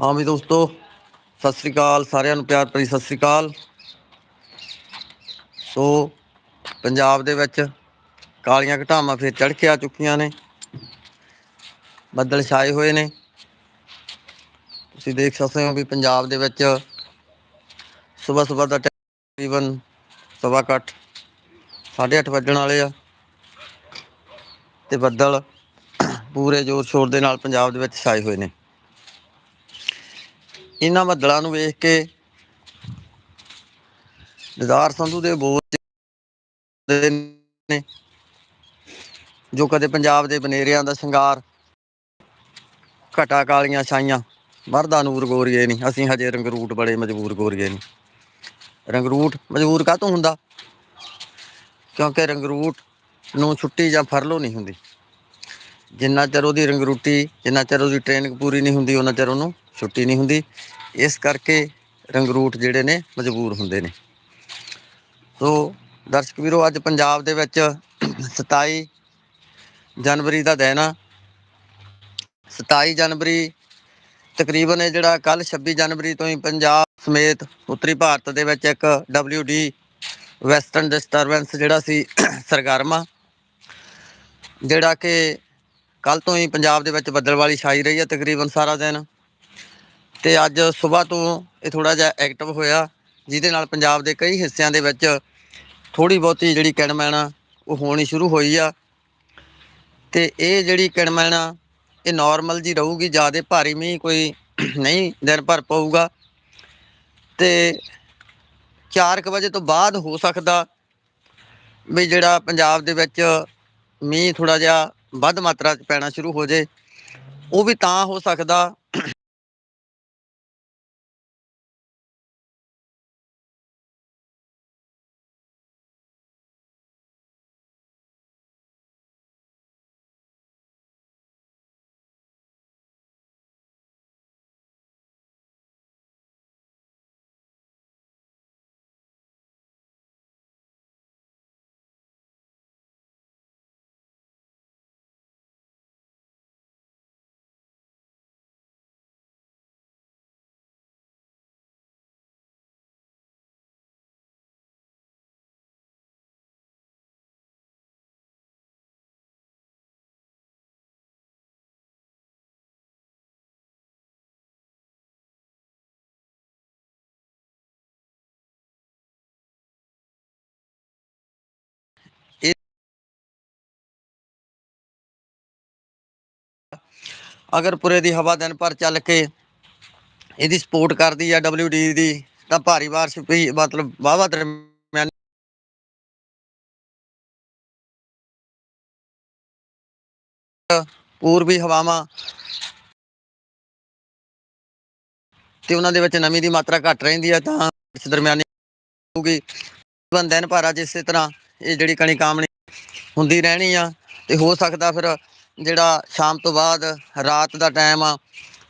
ਹਾਂ ਵੀ ਦੋਸਤੋ, ਸਤਿ ਸ੍ਰੀ ਅਕਾਲ, ਸਾਰਿਆਂ ਨੂੰ ਪਿਆਰ ਭਰੀ ਸਤਿ ਸ੍ਰੀ ਅਕਾਲ। ਸੋ, ਪੰਜਾਬ ਦੇ ਵਿੱਚ ਕਾਲੀਆਂ ਘਟਾਵਾਂ ਫਿਰ ਚੜ੍ਹ ਕੇ ਆ ਚੁੱਕੀਆਂ ਨੇ। ਬੱਦਲ ਛਾਏ ਹੋਏ ਨੇ। ਤੁਸੀਂ ਦੇਖ ਸਕਦੇ ਹੋ ਵੀ ਪੰਜਾਬ ਦੇ ਵਿੱਚ ਸਵੇਰ ਸਵੇਰ ਦਾ ਤਕਰੀਬਨ ਸਵਾ ਕੁ ਅੱਠ, ਸਾਢੇ ਅੱਠ ਵੱਜਣ ਵਾਲੇ ਆ। ਤੇ ਬੱਦਲ ਪੂਰੇ ਜ਼ੋਰ ਸ਼ੋਰ ਦੇ ਨਾਲ ਪੰਜਾਬ ਦੇ ਵਿੱਚ ਛਾਏ ਹੋਏ ਨੇ। ਇਹਨਾਂ ਬੱਦਲਾਂ ਨੂੰ ਵੇਖ ਕੇ ਦਿਦਾਰ ਸੰਧੂ ਦੇ ਬੋਲ ਨੇ, ਜੋ ਕਦੇ ਪੰਜਾਬ ਦੇ ਬਨੇਰਿਆਂ ਦਾ ਸ਼ਿੰਗਾਰ ਘਟਾ ਕਾਲੀਆਂ ਛਾਈਆਂ ਮਰਦਾ ਨੂਰ ਗੋਰੀਏ ਨਹੀਂ ਅਸੀਂ ਹਜੇ ਰੰਗਰੂਟ ਬੜੇ ਮਜਬੂਰ ਗੋਰੀਏ ਨਹੀਂ ਰੰਗਰੂਟ ਮਜਬੂਰ ਕਾਹਤੋਂ ਹੁੰਦਾ? ਕਿਉਂਕਿ ਰੰਗਰੂਟ ਨੂੰ ਛੁੱਟੀ ਜਾਂ ਫਰਲੋ ਨਹੀਂ ਹੁੰਦੀ। ਜਿੰਨਾ ਚਿਰ ਉਹਦੀ ਰੰਗਰੂਟੀ ਜਿੰਨਾ ਚਿਰ ਉਹਦੀ ਟ੍ਰੇਨਿੰਗ ਪੂਰੀ ਨਹੀਂ ਹੁੰਦੀ, ਉਹਨਾਂ ਚਿਰ ਉਹਨੂੰ ਛੁੱਟੀ ਨਹੀਂ ਹੁੰਦੀ। ਇਸ ਕਰਕੇ ਰੰਗਰੂਟ ਜਿਹੜੇ ਨੇ ਮਜਬੂਰ ਹੁੰਦੇ ਨੇ। ਸੋ ਦਰਸ਼ਕ ਵੀਰੋ, ਅੱਜ ਪੰਜਾਬ ਦੇ ਵਿੱਚ 27 ਜਨਵਰੀ ਦਾ ਦਿਨ ਆ। 27 ਜਨਵਰੀ ਤਕਰੀਬਨ ਇਹ ਜਿਹੜਾ ਕੱਲ 26 ਜਨਵਰੀ ਤੋਂ ਹੀ ਪੰਜਾਬ ਸਮੇਤ ਉੱਤਰੀ ਭਾਰਤ ਦੇ ਵਿੱਚ ਇੱਕ WD ਵੈਸਟਰਨ ਡਿਸਟਰਬੈਂਸ ਜਿਹੜਾ ਸੀ, ਸਰਗਰਮਾ ਜਿਹੜਾ ਕਿ ਕੱਲ ਤੋਂ ਹੀ ਪੰਜਾਬ ਦੇ ਵਿੱਚ ਬੱਦਲਵਾਲੀ ਛਾਈ ਰਹੀ ਹੈ ਤਕਰੀਬਨ ਸਾਰਾ ਦਿਨ। ਤੇ ਅੱਜ ਸਵੇਰ ਤੋਂ ਇਹ ਥੋੜਾ ਜਿਹਾ ਐਕਟਿਵ ਹੋਇਆ, ਜਿਹਦੇ ਨਾਲ ਪੰਜਾਬ ਦੇ ਕਈ ਹਿੱਸਿਆਂ ਦੇ ਵਿੱਚ ਥੋੜੀ ਬਹੁਤੀ ਜਿਹੜੀ ਕਿਣਮੈਣ ਆ, ਉਹ ਹੋਣੀ ਸ਼ੁਰੂ ਹੋਈ ਆ। ਤੇ ਇਹ ਜਿਹੜੀ ਕਿਣਮੈਣ ਆ, ਇਹ ਨਾਰਮਲ ਜੀ ਰਹੂਗੀ, ਜ਼ਿਆਦਾ ਭਾਰੀ ਮੀਂਹ ਕੋਈ ਨਹੀਂ, ਦਿਨ ਭਰ ਪਊਗਾ। ਤੇ 4:00 ਵਜੇ ਤੋਂ ਬਾਅਦ ਹੋ ਸਕਦਾ ਵੀ ਜਿਹੜਾ ਪੰਜਾਬ ਦੇ ਵਿੱਚ ਮੀਂਹ ਥੋੜਾ ਜਿਹਾ ਵੱਧ ਮਾਤਰਾ 'ਚ ਪੈਣਾ ਸ਼ੁਰੂ ਹੋ ਜੇ ਉਹ ਵੀ ਤਾਂ ਹੋ ਸਕਦਾ ਅਗਰ ਪੁਰੇ ਦੀ ਹਵਾ ਦਿਨ ਭਰ ਚੱਲ ਕੇ ਇਹਦੀ ਸਪੋਰਟ ਕਰਦੀ ਆ WD ਦੀ, ਤਾਂ ਭਾਰੀ ਬਾਰਿਸ਼ ਵੀ ਮਤਲਬ ਵਾਵਾ ਦਰਮਿਆਨ ਪੂਰਬੀ ਹਵਾਵਾਂ ਤੇ ਉਹਨਾਂ ਦੇ ਵਿੱਚ ਨਮੀ ਦੀ ਮਾਤਰਾ ਘੱਟ ਰਹਿੰਦੀ ਹੈ ਤਾਂ ਇਸ ਦਰਮਿਆਨੀ ਹੋਊਗੀ। ਬਨ ਦਿਨ ਭਰ ਅੱਜ ਇਸੇ ਤਰ੍ਹਾਂ ਇਹ ਜਿਹੜੀ ਕਣੀ ਕਾਮਣੀ ਹੁੰਦੀ ਰਹਿਣੀ ਆ, ਤੇ ਹੋ ਸਕਦਾ ਫਿਰ ਜਿਹੜਾ ਸ਼ਾਮ ਤੋਂ ਬਾਅਦ ਰਾਤ ਦਾ ਟਾਈਮ ਆ,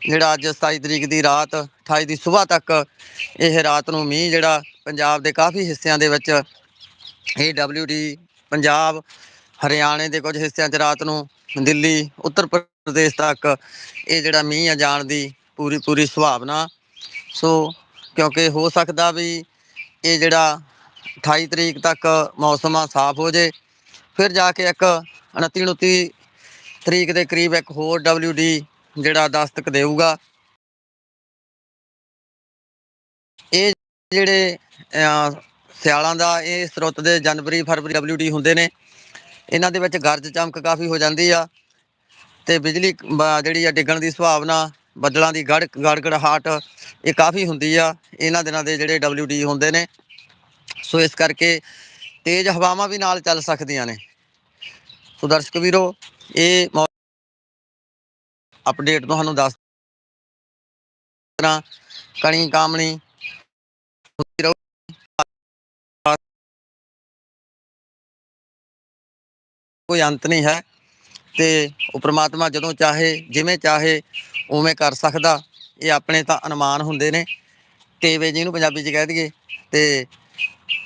ਜਿਹੜਾ ਅੱਜ 27 ਤਰੀਕ ਦੀ ਰਾਤ 28 ਦੀ ਸਵੇਰ ਤੱਕ ਇਹ ਰਾਤ ਨੂੰ ਮੀਂਹ ਜਿਹੜਾ ਪੰਜਾਬ ਦੇ ਕਾਫੀ ਹਿੱਸਿਆਂ ਦੇ ਵਿੱਚ, ਇਹ WD ਪੰਜਾਬ, ਹਰਿਆਣੇ ਦੇ ਕੁਝ ਹਿੱਸਿਆਂ 'ਚ ਰਾਤ ਨੂੰ, ਦਿੱਲੀ, ਉੱਤਰ ਪ੍ਰਦੇਸ਼ ਤੱਕ ਇਹ ਜਿਹੜਾ ਮੀਂਹ ਆ ਜਾਣ ਦੀ ਪੂਰੀ ਪੂਰੀ ਸੁਭਾਵਨਾ। ਸੋ ਕਿਉਂਕਿ ਹੋ ਸਕਦਾ ਵੀ ਇਹ ਜਿਹੜਾ 28 ਤਰੀਕ ਤੱਕ ਮੌਸਮ ਆ ਸਾਫ਼ ਹੋ ਜੇ, ਫਿਰ ਜਾ ਕੇ ਇੱਕ 29 29 ਤਰੀਕ ਦੇ ਕਰੀਬ ਇੱਕ ਹੋਰ WD ਜਿਹੜਾ ਦਸਤਕ ਦੇਊਗਾ। ਇਹ ਜਿਹੜੇ ਸਿਆਲਾਂ ਦਾ, ਇਹ ਸਰੋਤ ਦੇ ਜਨਵਰੀ, ਫਰਵਰੀ WD ਹੁੰਦੇ ਨੇ। ਇਹਨਾਂ ਦੇ ਵਿੱਚ ਗਰਜ ਚਮਕ ਕਾਫੀ ਹੋ ਜਾਂਦੀ ਆ ਤੇ ਬਿਜਲੀ ਬ- ਜਿਹੜੀ ਆ ਡਿੱਗਣ ਦੀ ਸੰਭਾਵਨਾ, ਬੱਦਲਾਂ ਦੀ ਗੜ, ਗੜਗੜਾਹਟ, ਇਹ ਕਾਫੀ ਹੁੰਦੀ ਆ। ਇਹਨਾਂ ਦਿਨਾਂ ਦੇ ਜਿਹੜੇ WD ਹੁੰਦੇ ਨੇ। ਸੋ ਇਸ ਕਰਕੇ ਤੇਜ਼ ਹਵਾਵਾਂ ਵੀ ਨਾਲ ਚੱਲ ਸਕਦੀਆਂ ਨੇ। ਸੋ ਦਰਸ਼ਕ ਵੀਰੋ, ਇਹ ਅਪਡੇਟ ਤੁਹਾਨੂੰ ਦੱਸ ਤਰ੍ਹਾਂ ਕਣੀ ਕਾਮਣੀ। ਕੋਈ ਅੰਤ ਨਹੀਂ ਹੈ ਤੇ ਉਹ ਪ੍ਰਮਾਤਮਾ ਜਦੋਂ ਚਾਹੇ, ਜਿਵੇਂ ਚਾਹੇ, ਉਵੇਂ ਕਰ ਸਕਦਾ। ਇਹ ਆਪਣੇ ਤਾਂ ਅਨੁਮਾਨ ਹੁੰਦੇ ਨੇ। ਤੇਵੇ ਜਿਹਨੂੰ ਪੰਜਾਬੀ 'ਚ ਕਹਿ ਦਈਏ। ਤੇ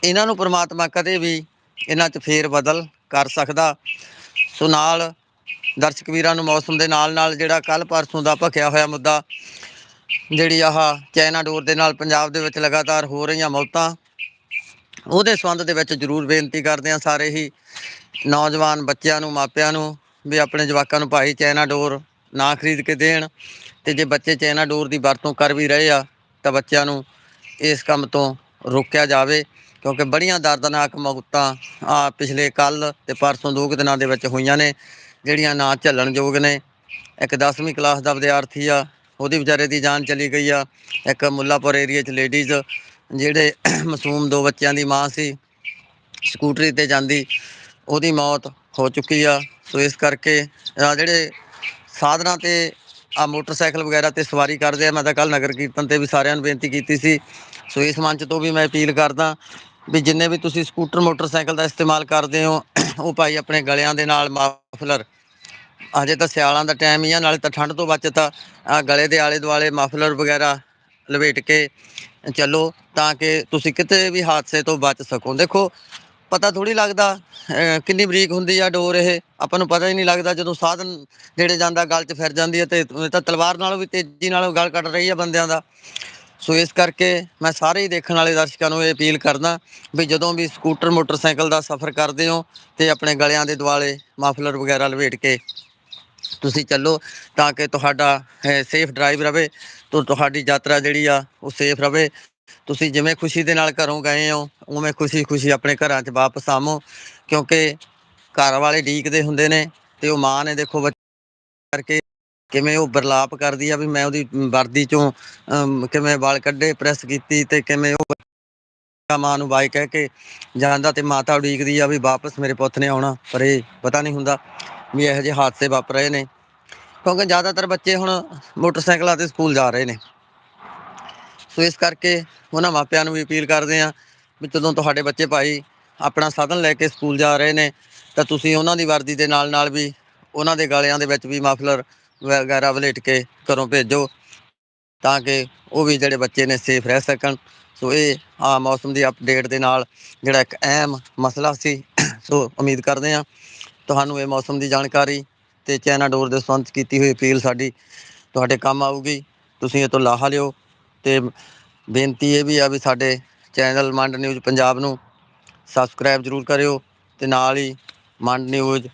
ਇਹਨਾਂ ਨੂੰ ਪ੍ਰਮਾਤਮਾ ਕਦੇ ਵੀ ਇਹਨਾਂ 'ਚ ਫੇਰ ਬਦਲ ਕਰ ਸਕਦਾ। ਸੋ ਨਾਲ ਦਰਸ਼ਕ ਵੀਰਾਂ ਨੂੰ ਮੌਸਮ ਦੇ ਨਾਲ ਨਾਲ ਜਿਹੜਾ ਕੱਲ ਪਰਸੋਂ ਦਾ ਭਖਿਆ ਹੋਇਆ ਮੁੱਦਾ, ਜਿਹੜੀ ਆਹ ਚਾਈਨਾ ਡੋਰ ਦੇ ਨਾਲ ਪੰਜਾਬ ਦੇ ਵਿੱਚ ਲਗਾਤਾਰ ਹੋ ਰਹੀਆਂ ਮੌਤਾਂ, ਉਹਦੇ ਸੰਬੰਧ ਦੇ ਵਿੱਚ ਜ਼ਰੂਰ ਬੇਨਤੀ ਕਰਦੇ ਹਾਂ ਸਾਰੇ ਹੀ ਨੌਜਵਾਨ ਬੱਚਿਆਂ ਨੂੰ, ਮਾਪਿਆਂ ਨੂੰ ਵੀ ਆਪਣੇ ਜਵਾਕਾਂ ਨੂੰ ਭਾਈ ਚਾਈਨਾ ਡੋਰ ਨਾ ਖਰੀਦ ਕੇ ਦੇਣ ਤੇ ਜੇ ਬੱਚੇ ਚਾਈਨਾ ਡੋਰ ਦੀ ਵਰਤੋਂ ਕਰ ਵੀ ਰਹੇ ਆ ਤਾਂ ਬੱਚਿਆਂ ਨੂੰ ਇਸ ਕੰਮ ਤੋਂ ਰੋਕਿਆ ਜਾਵੇ। ਕਿਉਂਕਿ ਬੜੀਆਂ ਦਰਦਨਾਕ ਮੌਤਾਂ ਆ ਪਿਛਲੇ ਕੱਲ ਤੇ ਪਰਸੋਂ ਦੋ ਕੁ ਦਿਨਾਂ ਦੇ ਵਿੱਚ ਹੋਈਆਂ ਨੇ, ਜਿਹੜੀਆਂ ਨਾ ਝੱਲਣਯੋਗ ਨੇ। ਇੱਕ 10ਵੀਂ ਕਲਾਸ ਦਾ ਵਿਦਿਆਰਥੀ ਆ, ਉਹਦੀ ਵਿਚਾਰੇ ਦੀ ਜਾਨ ਚਲੀ ਗਈ ਆ। ਇੱਕ ਮੁੱਲਾਪੁਰ ਏਰੀਆ 'ਚ ਲੇਡੀਜ਼ ਜਿਹੜੇ ਮਾਸੂਮ ਦੋ ਬੱਚਿਆਂ ਦੀ ਮਾਂ ਸੀ, ਸਕੂਟਰੀ ਤੇ ਜਾਂਦੀ, ਉਹਦੀ ਮੌਤ ਹੋ ਚੁੱਕੀ ਆ। ਸੋ ਇਸ ਕਰਕੇ ਆ ਜਿਹੜੇ ਸਾਧਨਾਂ ਤੇ ਆ ਮੋਟਰਸਾਈਕਲ ਵਗੈਰਾ ਤੇ ਸਵਾਰੀ ਕਰਦੇ ਆ, ਮੈਂ ਤਾਂ ਕੱਲ ਨਗਰ ਕੀਰਤਨ ਤੇ ਵੀ ਸਾਰਿਆਂ ਨੂੰ ਬੇਨਤੀ ਕੀਤੀ ਸੀ। ਸੋ ਇਸ ਮੰਚ ਤੋਂ ਵੀ ਮੈਂ ਅਪੀਲ ਕਰਦਾ ਵੀ ਜਿੰਨੇ ਵੀ ਤੁਸੀਂ ਸਕੂਟਰ, ਮੋਟਰਸਾਈਕਲ ਦਾ ਇਸਤੇਮਾਲ ਕਰਦੇ ਹੋ, ਉਹ ਭਾਈ ਆਪਣੇ ਗਲਿਆਂ ਦੇ ਨਾਲ ਮਾਫਲਰ। ਅਜੇ ਤਾਂ ਸਿਆਲਾਂ ਦਾ ਟਾਈਮ ਹੀ ਆ, ਨਾਲੇ ਤਾਂ ਠੰਡ ਤੋਂ ਬਚਤਾ। ਗਲੇ ਦੇ ਆਲੇ ਦੁਆਲੇ ਮਾਫਲਰ ਵਗੈਰਾ ਲਵੇਟ ਕੇ ਚੱਲੋ, ਤਾਂ ਕਿ ਤੁਸੀਂ ਕਿਤੇ ਵੀ ਹਾਦਸੇ ਤੋਂ ਬਚ ਸਕੋ। ਦੇਖੋ, ਪਤਾ ਥੋੜੀ ਲੱਗਦਾ ਕਿੰਨੀ ਬਰੀਕ ਹੁੰਦੀ ਆ ਡੋਰ ਇਹ। ਆਪਾਂ ਨੂੰ ਪਤਾ ਹੀ ਨਹੀਂ ਲੱਗਦਾ ਜਦੋਂ ਸਾਧਨ ਨੇੜੇ ਜਾਂਦਾ, ਗਲ 'ਚ ਫਿਰ ਜਾਂਦੀ ਹੈ ਤੇ ਤਾਂ ਤਲਵਾਰ ਨਾਲੋਂ ਵੀ ਤੇਜ਼ੀ ਨਾਲ ਗਲ ਕੱਟ ਰਹੀ ਆ ਬੰਦਿਆਂ ਦਾ। ਸੋ ਇਸ ਕਰਕੇ ਮੈਂ ਸਾਰੇ ਹੀ ਦੇਖਣ ਵਾਲੇ ਦਰਸ਼ਕਾਂ ਨੂੰ ਇਹ ਅਪੀਲ ਕਰਦਾ ਵੀ ਜਦੋਂ ਵੀ ਸਕੂਟਰ, ਮੋਟਰਸਾਈਕਲ ਦਾ ਸਫ਼ਰ ਕਰਦੇ ਹੋ ਤੇ ਆਪਣੇ ਗਲਿਆਂ ਦੇ ਦੁਆਲੇ ਮਾਫਲਰ ਵਗੈਰਾ ਲਵੇਟ ਕੇ ਤੁਸੀਂ ਚੱਲੋ ਤਾਂ ਕਿ ਤੁਹਾਡਾ ਸੇਫ ਡਰਾਈਵ ਰਵੇ, ਤੋਂ ਤੁਹਾਡੀ ਯਾਤਰਾ ਜਿਹੜੀ ਆ ਉਹ ਸੇਫ ਰਵੇ। ਤੁਸੀਂ ਜਿਵੇਂ ਖੁਸ਼ੀ ਦੇ ਨਾਲ ਘਰੋਂ ਗਏ ਹੋ, ਉਵੇਂ ਖੁਸ਼ੀ-ਖੁਸ਼ੀ ਆਪਣੇ ਘਰਾਂ 'ਚ ਵਾਪਸ ਆਵੋ, ਕਿਉਂਕਿ ਘਰ ਵਾਲੇ ਢੀਕਦੇ ਹੁੰਦੇ ਨੇ ਤੇ ਉਹ ਮਾਂ ਨੇ ਦੇਖੋ ਬੱਚੇ ਕਰਕੇ ਕਿਵੇਂ ਉਹ ਬਰਲਾਪ ਕਰਦੀ ਆ ਵੀ ਮੈਂ ਉਹਦੀ ਵਰਦੀ ਚੋਂ ਅਮ, ਕਿਵੇਂ ਵਾਲ ਕੱਢੇ ਪ੍ਰੈਸ ਕੀਤੀ ਤੇ ਕਿਵੇਂ ਉਹ ਮਾਂ ਨੂੰ ਬਾਈ ਕਹਿ ਕੇ ਜਾਂਦਾ ਤੇ ਮਾਤਾ ਉਡੀਕਦੀ ਆ ਵੀ ਵਾਪਸ ਮੇਰੇ ਪੁੱਤ ਨੇ ਆਉਣਾ ਪਰ ਇਹ ਪਤਾ ਨਹੀਂ ਹੁੰਦਾ ਵੀ ਇਹੋ ਜਿਹੇ ਹਾਦਸੇ ਵਾਪਰ ਰਹੇ ਨੇ। ਕਿਉਂਕਿ ਜ਼ਿਆਦਾਤਰ ਬੱਚੇ ਹੁਣ ਮੋਟਰਸਾਈਕਲਾਂ ਤੇ ਸਕੂਲ ਜਾ ਰਹੇ ਨੇ। ਸੋ ਇਸ ਕਰਕੇ ਉਹਨਾਂ ਮਾਪਿਆਂ ਨੂੰ ਵੀ ਅਪੀਲ ਕਰਦੇ ਆ ਵੀ ਜਦੋਂ ਤੁਹਾਡੇ ਬੱਚੇ ਭਾਈ ਆਪਣਾ ਸਾਧਨ ਲੈ ਕੇ ਸਕੂਲ ਜਾ ਰਹੇ ਨੇ ਤਾਂ ਤੁਸੀਂ ਉਹਨਾਂ ਦੀ ਵਰਦੀ ਦੇ ਨਾਲ ਨਾਲ ਵੀ ਉਹਨਾਂ ਦੇ ਗਲਿਆਂ ਦੇ ਵਿੱਚ ਵੀ ਮਫਲਰ ਵਗੈਰਾ ਵਲੇਟ ਕੇ ਘਰੋਂ ਭੇਜੋ ਤਾਂ ਕਿ ਉਹ ਵੀ ਜਿਹੜੇ ਬੱਚੇ ਨੇ ਸੇਫ ਰਹਿ ਸਕਣ। ਸੋ ਇਹ ਆ ਮੌਸਮ ਦੀ ਅਪਡੇਟ ਦੇ ਨਾਲ ਜਿਹੜਾ ਇੱਕ ਅਹਿਮ ਮਸਲਾ ਸੀ। ਸੋ ਉਮੀਦ ਕਰਦੇ ਹਾਂ ਤੁਹਾਨੂੰ ਇਹ ਮੌਸਮ ਦੀ ਜਾਣਕਾਰੀ ਤੇ ਚਾਈਨਾ ਡੋਰ ਦੇ ਸੰਬੰਧ ਕੀਤੀ ਹੋਈ ਅਪੀਲ ਸਾਡੀ ਤੁਹਾਡੇ ਕੰਮ ਆਊਗੀ। ਤੁਸੀਂ ਇਹ ਤੋਂ ਲਾਹਾ ਲਿਓ ਤੇ ਬੇਨਤੀ ਇਹ ਵੀ ਆ ਵੀ ਸਾਡੇ ਚੈਨਲ ਮੰਡ ਨਿਊਜ਼ ਪੰਜਾਬ ਨੂੰ ਸਬਸਕ੍ਰਾਈਬ ਜ਼ਰੂਰ ਕਰਿਓ ਤੇ ਨਾਲ ਹੀ ਮੰਡ ਨਿਊਜ਼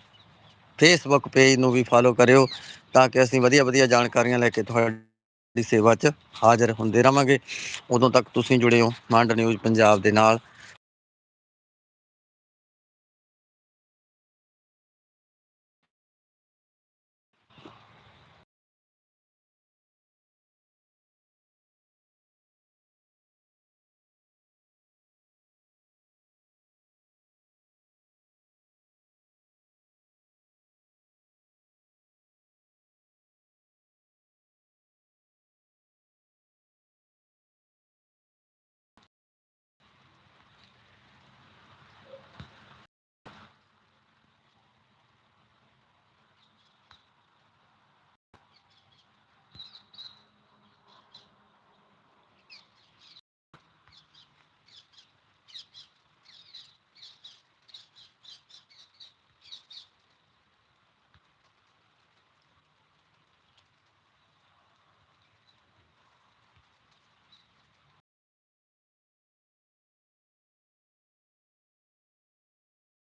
ਫੇਸਬੁੱਕ ਪੇਜ ਨੂੰ ਵੀ ਫਾਲੋ ਕਰਿਓ। ਤਾਂ ਕਿ ਅਸੀਂ ਵਧੀਆ ਵਧੀਆ ਜਾਣਕਾਰੀਆਂ ਲੈ ਕੇ ਤੁਹਾਡੀ ਸੇਵਾ 'ਚ ਹਾਜ਼ਰ ਹੁੰਦੇ ਰਵਾਂਗੇ। ਉਦੋਂ ਤੱਕ ਤੁਸੀਂ ਜੁੜੇ ਹੋ। ਮਾਂਡ ਨਿਊਜ਼ ਪੰਜਾਬ ਦੇ ਨਾਲ।